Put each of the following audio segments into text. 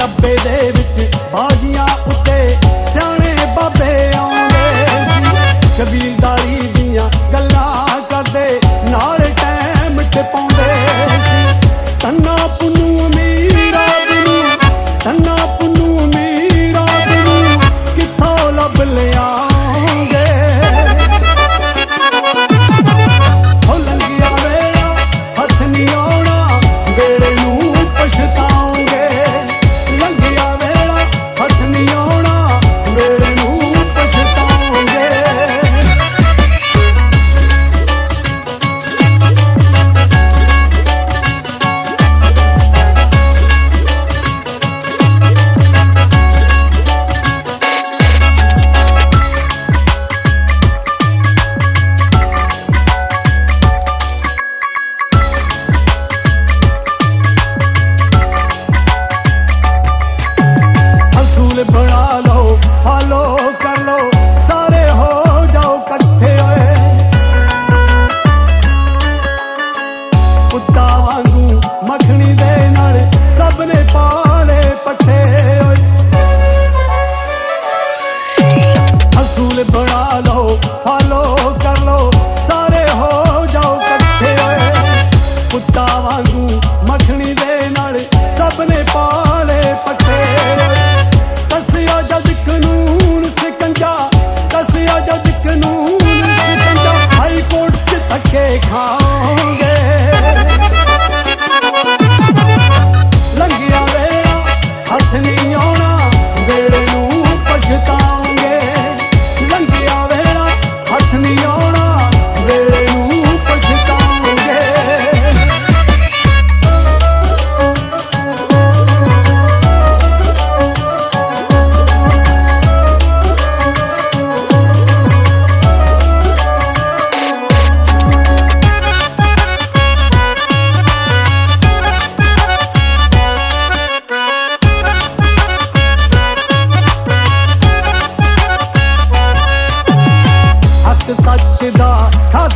90 ਦੇ ਵਿੱਚ ਬਾਜੀਆਂ ਉੱਤੇ ਸਿਆਣੇ ਬਾਬੇ ਆਉਂਦੇ ਸੀ। ਕਬੀਰ ਸਭ ਨੇ ਪਾਣੇ ਪੱਠੇ ਓਏ। ਅਸੂਲ ਬਣਾ ਲਓ ਫਾਲੋ ਕਰ ਲਓ।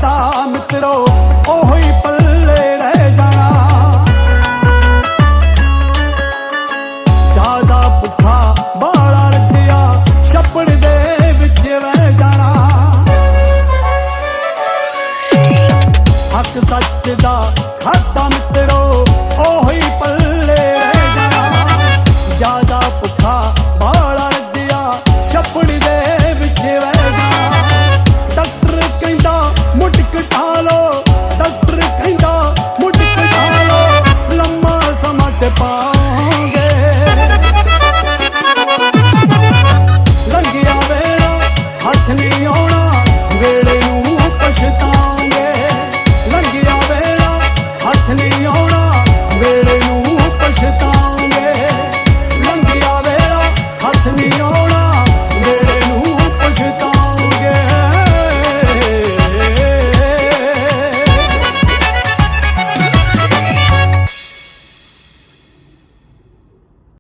ਤਾਂ ਮਿੱਤਰੋ, ਉਹੋ ਹੀ ਪੱਲੇ ਰਹਿ ਜਾਣਾ। ਜ਼ਿਆਦਾ ਪੁੱਠਾ ਬਾਲਾ ਰੱਜਿਆ ਛੱਪੜ ਦੇ ਵਿੱਚ ਰਹਿ ਜਾਣਾ। ਹੱਕ ਸੱਚ ਦਾ ਖਾਤਾ ਮਿੱਤਰੋ Oh.